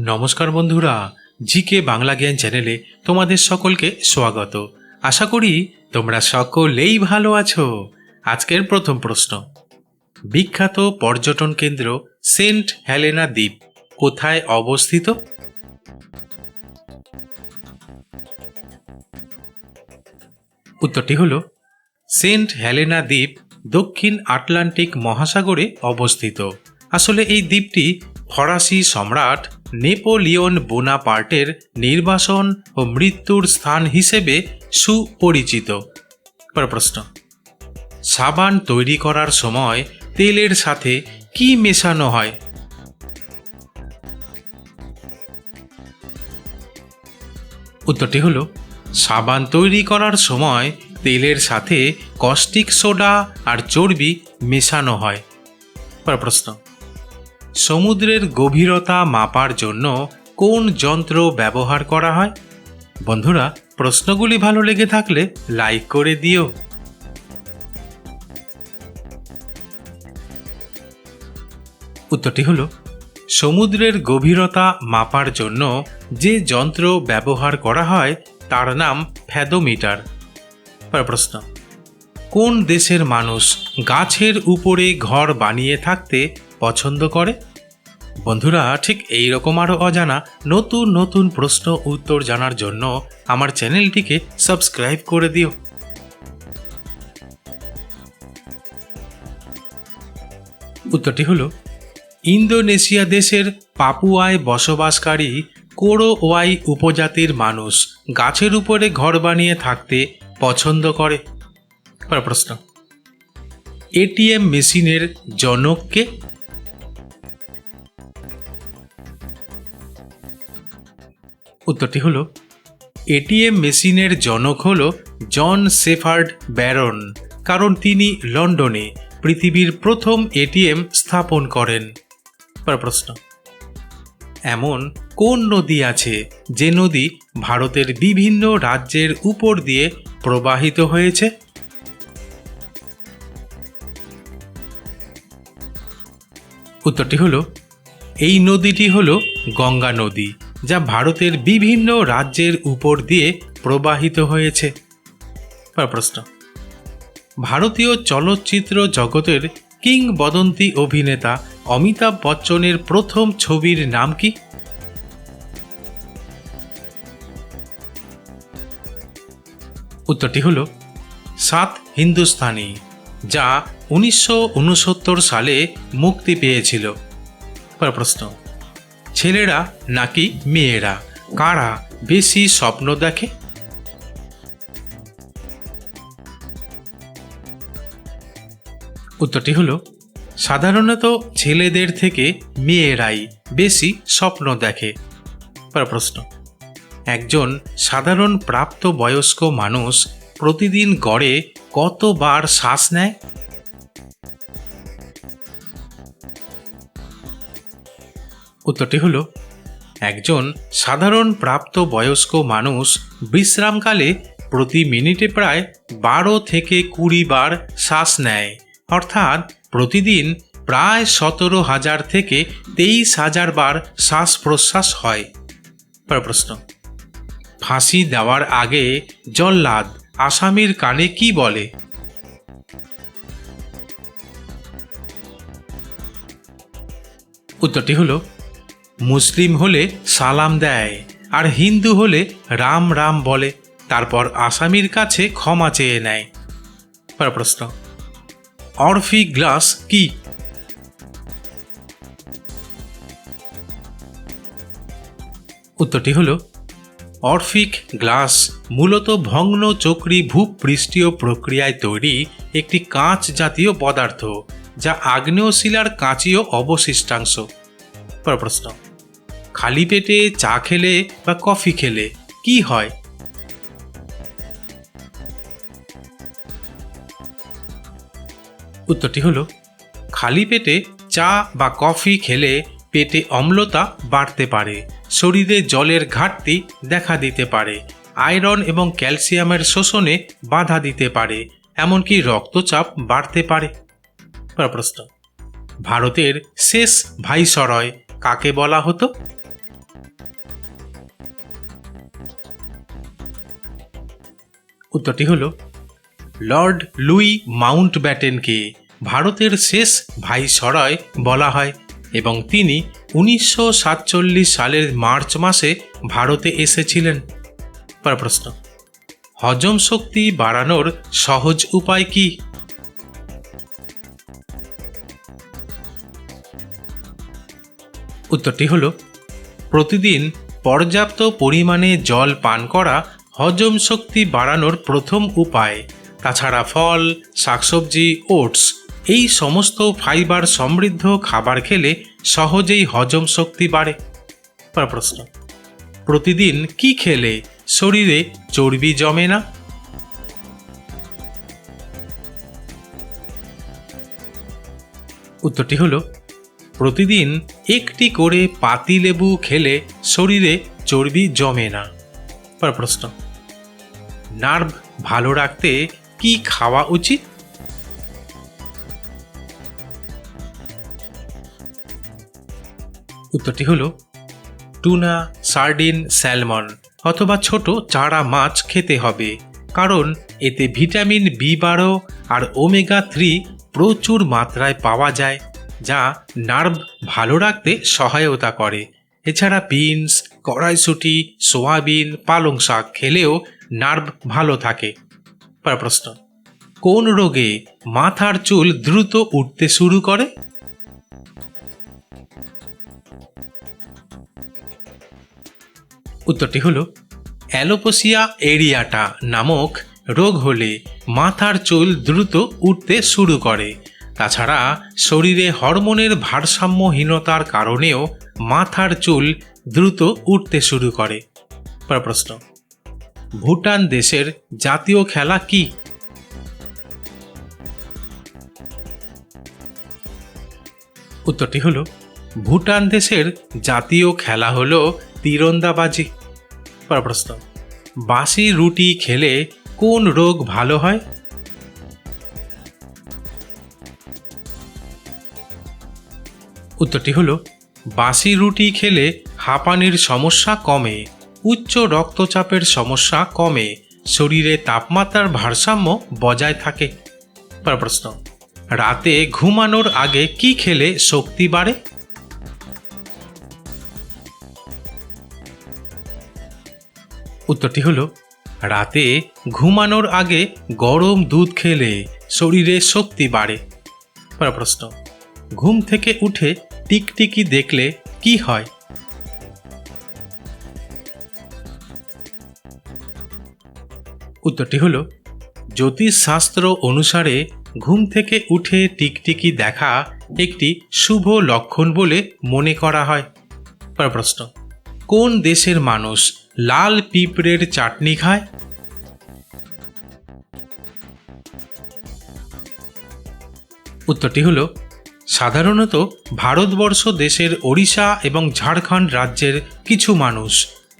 নমস্কার বন্ধুরা, জিকে বাংলা জ্ঞান চ্যানেলে তোমাদের সকলকে স্বাগত। আশা করি তোমরা সকলেই ভালো আছো। আজকের প্রথম প্রশ্ন। বিখ্যাত পর্যটন কেন্দ্র সেন্ট হেলেনা দ্বীপ কোথায় অবস্থিত? উত্তরটি হল, সেন্ট হেলেনা দ্বীপ দক্ষিণ আটলান্টিক মহাসাগরে অবস্থিত। আসলে এই দ্বীপটি ফরাসি সম্রাট নেপোলিয়ন বোনাপার্টের নির্বাসন ও মৃত্যুর স্থান হিসেবে সুপরিচিত। পর প্রশ্ন, সাবান তৈরি করার সময় তেলের সাথে কি মেশানো হয়? উত্তরটি হলো, সাবান তৈরি করার সময় তেলের সাথে কস্টিক সোডা আর চর্বি মেশানো হয়। পর প্রশ্ন সমুদ্রের গভীরতা মাপার জন্য কোন যন্ত্র ব্যবহার করা হয়? বন্ধুরা, প্রশ্নগুলি ভালো লেগে থাকলে লাইক করে দিও। উত্তরটি হলো, সমুদ্রের গভীরতা মাপার জন্য যে যন্ত্র ব্যবহার করা হয় তার নাম ফ্যাদোমিটার। প্রশ্ন, কোন দেশের মানুষ গাছের উপরে ঘর বানিয়ে থাকতে পছন্দ করে? বন্ধুরা, ঠিক এই রকম আরও অজানা নতুন নতুন প্রশ্ন উত্তর জানার জন্য আমার চ্যানেলটিকে সাবস্ক্রাইব করে দিও। উত্তরটি হলো, ইন্দোনেশিয়া দেশের পাপুয়ায় বসবাসকারী কোরোওয়াই উপজাতির মানুষ গাছের উপরে ঘর বানিয়ে থাকতে পছন্দ করে। প্রশ্ন, এটিএম মেশিনের জনককে উত্তরটি হলো, এটিএম মেশিনের জনক হল জন সেফার্ড ব্যারন, কারণ তিনি লন্ডনে পৃথিবীর প্রথম এটিএম স্থাপন করেন। প্রশ্ন, এমন কোন নদী আছে যে নদী ভারতের বিভিন্ন রাজ্যের উপর দিয়ে প্রবাহিত হয়েছে? উত্তরটি হল, এই নদীটি হল গঙ্গা নদী। যা ভারতের বিভিন্ন রাজ্যের উপর দিয়ে প্রবাহিত হয়েছে। প্রশ্ন। ভারতীয় চলচ্চিত্র জগতের কিংবদন্তি অভিনেতা অমিতাভ বচ্চনের প্রথম ছবির নাম কি? উত্তরটি হল সাত হিন্দুস্তানি, যা উনিশশো উনসত্তর সালে মুক্তি পেয়েছিল। প্রশ্ন। ছেলেরা নাকি মেয়েরা? কারা বেশি স্বপ্ন দেখে? উত্তরটি হলো, সাধারণত ছেলেদের থেকে মেয়েরাই বেশি স্বপ্ন দেখে। প্রশ্ন, একজন সাধারণ প্রাপ্ত বয়স্ক মানুষ প্রতিদিন গড়ে কতবার শ্বাস নেয়? উত্তরটি হলো, একজন সাধারণ প্রাপ্ত বয়স্ক মানুষ বিশ্রামকালে প্রতি মিনিটে প্রায় বারো থেকে কুড়ি বার শ্বাস নেয়। অর্থাৎ প্রতিদিন প্রায় সতেরো হাজার থেকে তেইশ হাজার বার শ্বাস প্রশ্বাস হয়। প্রশ্ন, ফাঁসি দেওয়ার আগে জল্লাদ আসামির কানে কি বলে? উত্তরটি হলো মুসলিম হলে সালাম দেয়, আর হিন্দু হলে রাম রাম বলে, তারপর আসামির কাছে ক্ষমা চেয়ে নেয়। প্রশ্ন, অরফি গ্লাস কি? উত্তরটি হল, অরফিক গ্লাস মূলত ভগ্ন চক্রী ভূপৃষ্ঠীয় প্রক্রিয়ায় তৈরি একটি কাঁচ জাতীয় পদার্থ, যা আগ্নেয়শিলার কাঁচীয় অবশিষ্টাংশ। প্রশ্ন খালি পেটে চা খেলে বা কফি খেলে, কি হয়? উত্তরটি হলো, খালি পেটে চা বা কফি খেলে পেটে অম্লতা বাড়তে পারে, শরীরে জলের ঘাটতি দেখা দিতে পারে, আয়রন এবং ক্যালসিয়ামের শোষণে বাধা দিতে পারে, এমনকি রক্তচাপ বাড়তে পারে। প্রশ্ন, ভারতের শেষ ভাইসরয় কাকে বলা হতো? উত্তরটি হল, লর্ড লুই মাউন্ট ব্যাটেনকে ভারতের শেষ ভাইসরয় বলা হয় এবং তিনি উনিশশো সাতচল্লিশ সালের মার্চ মাসে ভারতে এসেছিলেন। পর প্রশ্ন, হজম শক্তি বাড়ানোর সহজ উপায় কি? উত্তরটি হল, প্রতিদিন পর্যাপ্ত পরিমাণে জল পান করা হজম শক্তি বাড়ানোর প্রথম উপায়, তাছাড়া ফল, শাকসবজি, ওটস, এই সমস্ত ফাইবার সমৃদ্ধ খাবার খেলে সহজেই হজম শক্তি বাড়ে। পর প্রশ্ন, প্রতিদিন কি খেলে শরীরে চর্বি জমে না? উত্তরটি হলো, প্রতিদিন একটি করে পাতিলেবু খেলে শরীরে চর্বি জমে না। পর প্রশ্ন নার্ভ ভালো রাখতে কি খাওয়া উচিত? উত্তরটি হলো, টুনা, সার্ডিন, স্যালমন অথবা ছোট চারা মাছ খেতে হবে, কারণ এতে ভিটামিন বি বারো আর ওমেগা থ্রি প্রচুর মাত্রায় পাওয়া যায়, যা নার্ভ ভালো রাখতে সহায়তা করে। এছাড়া বিনস, কড়াইশুটি, সোয়াবিন পালং শাক খেলেও নার্ভ ভালো থাকে। পর প্রশ্ন, কোন রোগে মাথার চুল দ্রুত উঠতে শুরু করে? উত্তরটি হলো, অ্যালোপোসিয়া এরিয়াটা নামক রোগ হলে মাথার চুল দ্রুত উঠতে শুরু করে। তাছাড়া শরীরে হরমোনের ভারসাম্যহীনতার কারণেও মাথার চুল দ্রুত উঠতে শুরু করে। পর প্রশ্ন ভুটান দেশের জাতীয় খেলা কি? উত্তরটি হলো, ভুটান দেশের জাতীয় খেলা হলো তীরন্দাবাজি। পর প্রশ্ন, বাসি রুটি খেলে কোন রোগ ভালো হয়? উত্তরটি হলো, বাসি রুটি খেলে হাঁপানির সমস্যা কমে। উচ্চ রক্তচাপের সমস্যা কমে, শরীরে তাপমাত্রার ভারসাম্য বজায় থাকে। পর প্রশ্ন, রাতে ঘুমানোর আগে কি খেলে শক্তি বাড়ে? উত্তরটি হলো, রাতে ঘুমানোর আগে গরম দুধ খেলে শরীরে শক্তি বাড়ে। পর প্রশ্ন, ঘুম থেকে উঠে টিকটিকি দেখলে কি হয়? উত্তরটি হলো, জ্যোতিষশাস্ত্র অনুসারে ঘুম থেকে উঠে টিকটিকি দেখা একটি শুভ লক্ষণ বলে মনে করা হয়। পর প্রশ্ন, কোন দেশের মানুষ লাল পিঁপড়ের চাটনি খায়? উত্তরটি হল, সাধারণত ভারতবর্ষ দেশের ওড়িশা এবং ঝাড়খণ্ড রাজ্যের কিছু মানুষ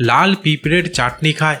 লাল পিঁপড়ের চাটনি খায়।